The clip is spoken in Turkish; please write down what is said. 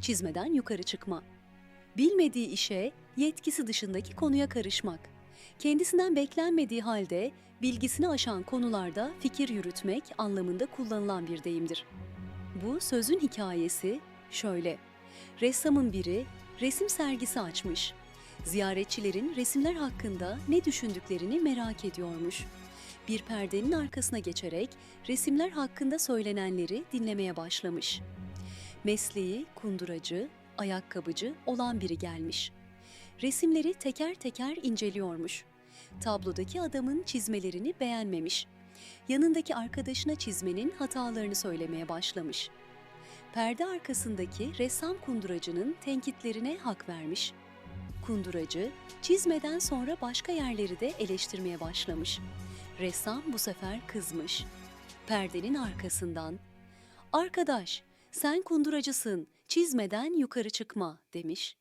çizmeden yukarı çıkma. Bilmediği işe, yetkisi dışındaki konuya karışmak. Kendisinden beklenmediği halde bilgisini aşan konularda fikir yürütmek anlamında kullanılan bir deyimdir. Bu sözün hikayesi şöyle. Ressamın biri resim sergisi açmış. Ziyaretçilerin resimler hakkında ne düşündüklerini merak ediyormuş. Bir perdenin arkasına geçerek resimler hakkında söylenenleri dinlemeye başlamış. Mesleği kunduracı, ayakkabıcı olan biri gelmiş. Resimleri teker teker inceliyormuş. Tablodaki adamın çizmelerini beğenmemiş. Yanındaki arkadaşına çizmenin hatalarını söylemeye başlamış. Perde arkasındaki ressam kunduracının tenkitlerine hak vermiş. Kunduracı, çizmeden sonra başka yerleri de eleştirmeye başlamış. Ressam bu sefer kızmış. Perdenin arkasından, "Arkadaş, sen kunduracısın, çizmeden yukarı çıkma." demiş.